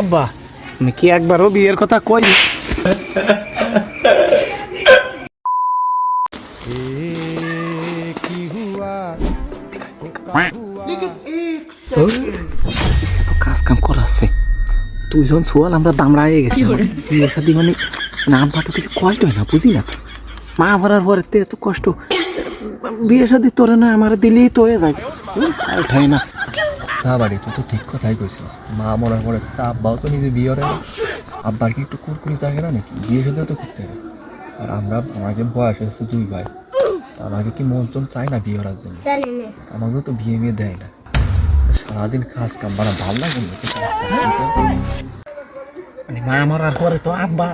আব্বা আমি কি একবারও বিয়ের কথা কই? এত কাজ কাম করা আছে। দুইজন আমরা দামড়ায় গেছি। বিয়ের সাথে মানে নাম পাতো কিছু কষ্ট হয় না বুঝি না তো। মা ভরার পরে তো এত কষ্ট। বিয়ের সাথে তোরে না আমার দিলেই তো হয়ে যায়। উঠায় না। না বাড়ি তুই তো ঠিক কথাই কইছিস মা মরার পরে তা আব্বাও তো নিজে বিয়ে না আব্বার কি একটু কুরকুরি থাকে না নাকি? বিয়ে সাথেও তো করতে হবে আর আমরা আমাকে বয়স হয়েছে দুই ভাই আমাকে কি মন টন চায় না বিয়ে করার জন্য আমাকেও তো বিয়ে মেয়ে দেয় না। সারাদিন কাজ কাম বাড়া ভালো লাগে না। মানে মা মরার পরে তো আব্বা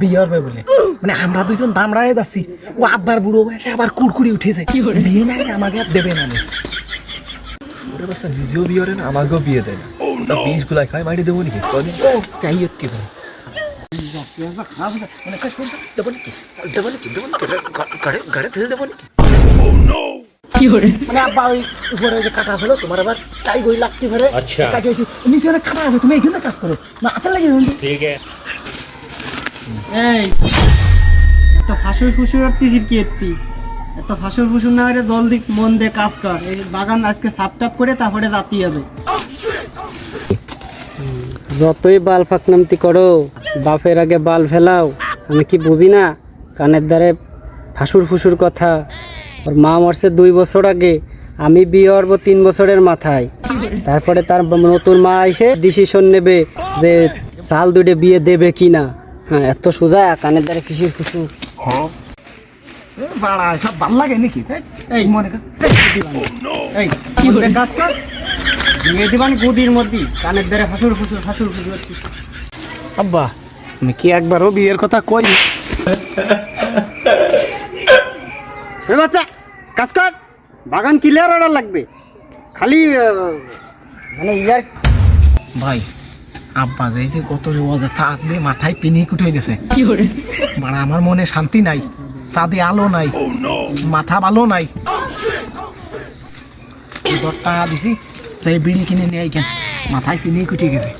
বিয়ে হবে বলে। মানে আমরা দুইজন দামড়ায় যাচ্ছি। ও আব্বার বুড়ো বয়সে আবার কুড়কুড়ি উঠে যায়। বিয়ে না আমাকে আর দেবে নে। ওরে বাচ্চা নিজেও বিয়ে করে না আমাকেও বিয়ে দেয় না। তা বিষ গুলাই খাই মাইরে দেবো নাকি? কদিন চাই হচ্ছে ভাই। কাজ নাকি মানে আব্বা ওই উপরে যে কাটা হলো তোমার আবার চাই গই লাগতে পারে। আচ্ছা। আছে কাজ করো। না হাতে লাগিয়ে দেবো এই এত ফাঁসুর ফুসুর আটতিছিস কি এত্তি? এত ফাঁসুর ফুসুর না হলে দল দিক মন দে কাজ কর। এই বাগান আজকে সাপ টাপ করে তারপরে রাতি হবে। যতই বাল ফাঁকনামতি করো বাপের আগে বাল ফেলাও। আমি কি বুঝি না? কানের দ্বারে ফাঁসুর ফুসুর কথা। ওর মা মরছে দুই বছর আগে। আমি বিয়ে হব তিন বছরের মাথায়। তারপরে তার নতুন মা এসে ডিসিশন নেবে যে সাল দুটে বিয়ে দেবে কি না হ্যাঁ এত সোজা কানের দ্বারে কিসির ফুসুর বাড়া সব ভালো লাগে নাকি? এই মনে কাজ এই কি করে কাজ কর। দিয়ে দিবান গুদির মধ্যে কানের দ্বারে ফাঁসুর ফুসুর ফাঁসুর ফুসুর আব্বা আমি কি একবারও বিয়ের কথা কই? এ বাচ্চা কাজ কর। বাগান ক্লিয়ার অর্ডার লাগবে। খালি মানে ইয়ার ভাই আব্বা যাইছে কত রে অযথা হাত দিয়ে মাথায় পিনি কুটে গেছে। মানে আমার মনে শান্তি নাই। চাঁদে আলো নাই মাথা ভালো নাই এই দশ টাকা দিছি চাই বিড়ি কিনে নিয়ে আইকেন মাথায় পিনি কুটে গেছে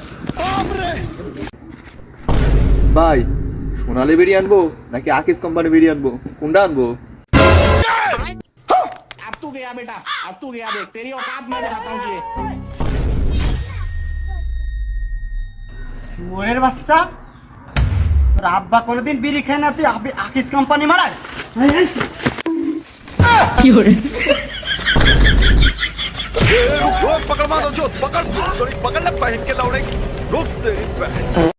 ভাই সোনালি বেরিয়ে আনবো নাকি আকিস কোম্পানি বেরিয়ে আনবো কোনটা আনবো अब तू गया बेटा अब तू गया देख तेरी औकात मैं दिखाता हूँ तुझे শুয়োরের বাচ্চা তোর আব্বা কোনোদিন বিড়ি খায় না তুই আবি- আকিস কোম্পানি মারায় पकड़ मारो जो पकड़ पकड़ ले पहन के लौड़े रोक दे